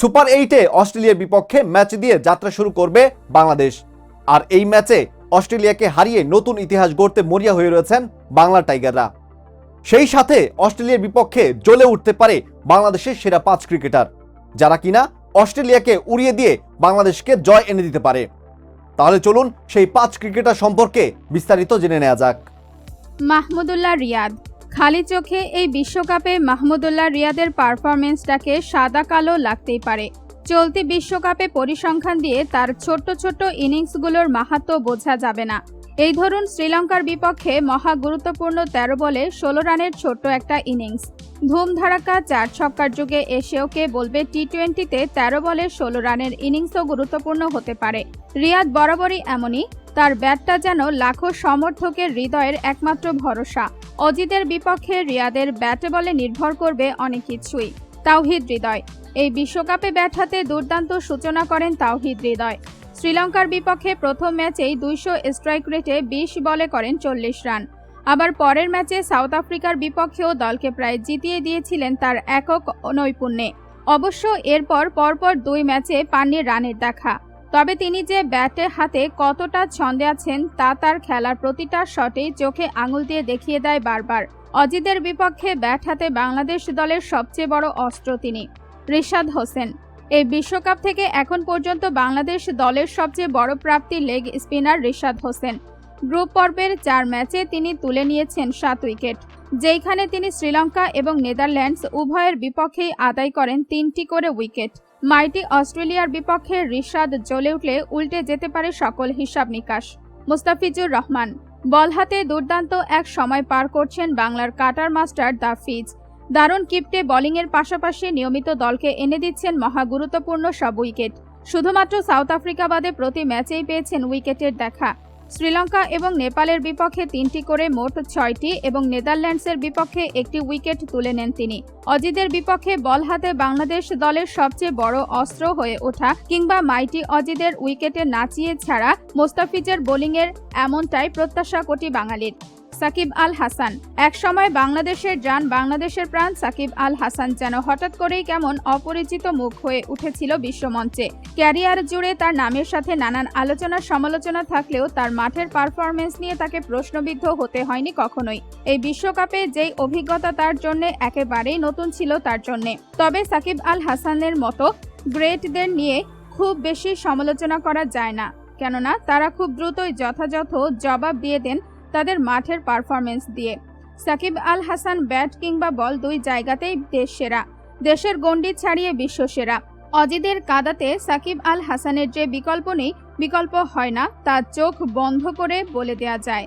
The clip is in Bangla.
সুপার এইটে অস্ট্রেলিয়ার বিপক্ষে ম্যাচ দিয়ে যাত্রা শুরু করবে বাংলাদেশ। আর এই ম্যাচে অস্ট্রেলিয়াকে হারিয়ে নতুন ইতিহাস গড়তে মরিয়া হয়ে রয়েছেন বাংলা টাইগাররা। সেই সাথে অস্ট্রেলিয়ার বিপক্ষে জ্বলে উঠতে পারে বাংলাদেশের সেরা পাঁচ ক্রিকেটার, যারা কিনা অস্ট্রেলিয়াকে উড়িয়ে দিয়ে বাংলাদেশকে জয় এনে দিতে পারে। তাহলে চলুন সেই পাঁচ ক্রিকেটার সম্পর্কে বিস্তারিত জেনে নেওয়া যাক। মাহমুদুল্লাহ রিয়াদ। খালি চোখে এই বিশ্বকাপে মাহমুদুল্লাহ রিয়াদের পারফরমেন্সটাকে সাদা কালো লাগতেই পারে। চলতি বিশ্বকাপে পরিসংখ্যান দিয়ে তার ছোট্ট ছোট্ট ইনিংসগুলোর মাহাত্ম বোঝা যাবে না। এই ধরুন শ্রীলঙ্কার বিপক্ষে মহা গুরুত্বপূর্ণ তেরো বলে ষোলো রানের ছোট্ট একটা ইনিংস। ধুমধারাক্কা চার ছক্কার যুগে এসেও কে বলবে টি টোয়েন্টিতে তেরো বলে ষোলো রানের ইনিংসও গুরুত্বপূর্ণ হতে পারে। রিয়াদ বরাবরই এমনই তার ব্যাটটা যেন লাখো সমর্থকের হৃদয়ের একমাত্র ভরসা। অজিতের বিপক্ষে রিয়াদের ব্যাটে বলে নির্ভর করবে অনেক কিছুই। তাওহিদ হৃদয়। এই বিশ্বকাপে ব্যাট হাতে দুর্দান্ত সূচনা করেন তাওহিদ হৃদয়। শ্রীলঙ্কার বিপক্ষে প্রথম ম্যাচেই দুইশো স্ট্রাইক রেটে বিশ বলে করেন চল্লিশ রান। আবার পরের ম্যাচে সাউথ আফ্রিকার বিপক্ষেও দলকে প্রায় জিতিয়ে দিয়েছিলেন তার একক নৈপুণ্যে অবশ্য এরপর পরপর দুই ম্যাচে পাননি রানের দেখা। তবে তিনি যে ব্যাটে হাতে কতটা ছন্দে আছেন তা তার খেলার প্রতিটা শটেই চোখে আঙুল দিয়ে দেখিয়ে দেয় বারবার। অজিতের বিপক্ষে ব্যাট হাতে বাংলাদেশ দলের সবচেয়ে বড় অস্ত্র তিনি, রিশাদ হোসেন। এই বিশ্বকাপ থেকে এখন পর্যন্ত বাংলাদেশ দলের সবচেয়ে বড় প্রাপ্তি leg spinner Rishad Hossain. Group পর্বের চার ম্যাচে তিনি তুলে নিয়েছেন সাত উইকেট, যেইখানে তিনি শ্রীলঙ্কা এবং নেদারল্যান্ডস উভয়ের বিপক্ষেই আদায় করেন তিনটি করে উইকেট। মাইটি অস্ট্রেলিয়ার বিপক্ষে রিশাদ জ্বলে উঠলে উল্টে যেতে পারে সকল হিসাব নিকাশ। মুস্তাফিজুর রহমান, বল হাতে দুর্দান্ত এক সময় পার করছেন বাংলার কাটার মাস্টার দ্য ফিজ দারুণ কিপ্টে বোলিংয়ের পাশাপাশি নিয়মিত দলকে এনে দিচ্ছেন মহা গুরুত্বপূর্ণ সব উইকেট। শুধুমাত্র সাউথ আফ্রিকা বাদে প্রতি ম্যাচেই পেয়েছেন উইকেটের দেখা। শ্রীলঙ্কা এবং নেপালের বিপক্ষে তিনটি করে মোট ছয়টি এবং নেদারল্যান্ডসের বিপক্ষে একটি উইকেট তুলে নেন তিনি। অজিদের বিপক্ষে বল হাতে বাংলাদেশ দলের সবচেয়ে বড় অস্ত্র হয়ে ওঠা কিংবা মাইটি অজিদের উইকেটে নাচিয়ে ছাড়া মোস্তাফিজের বোলিংয়ের এমনটাই প্রত্যাশা কোটি বাঙালির। সাকিব আল হাসান। একসময় বাংলাদেশের যান বাংলাদেশের প্রাণ সাকিব আল হাসান যেন হঠাৎ করেই কেমন অপরিচিত মুখ হয়ে উঠেছিল বিশ্বমঞ্চে। ক্যারিয়ার জুড়ে তার নামের সাথে নানান আলোচনা সমালোচনা থাকলেও তার মাঠের পারফরমেন্স নিয়ে তাকে প্রশ্নবিদ্ধ হতে হয়নি কখনোই। এই বিশ্বকাপে যেই অভিজ্ঞতা তার জন্য একেবারেই নতুন ছিল তার জন্য। তবে সাকিব আল হাসানের মতো গ্রেটদের নিয়ে খুব বেশি সমালোচনা করা যায় না। কেননা তারা খুব দ্রুতই যথাযথ জবাব দিয়ে দেন তাদের মাঠের পারফরমেন্স দিয়ে। সাকিব আল হাসান ব্যাট কিংবা বল দুই জায়গাতেই দেশ সেরা দেশের গণ্ডি ছাড়িয়ে বিশ্ব সেরা অজিদের কাদাতে সাকিব আল হাসানের যে বিকল্প নেই, বিকল্প হয় না, তা চোখ বন্ধ করে বলে দেয়া যায়।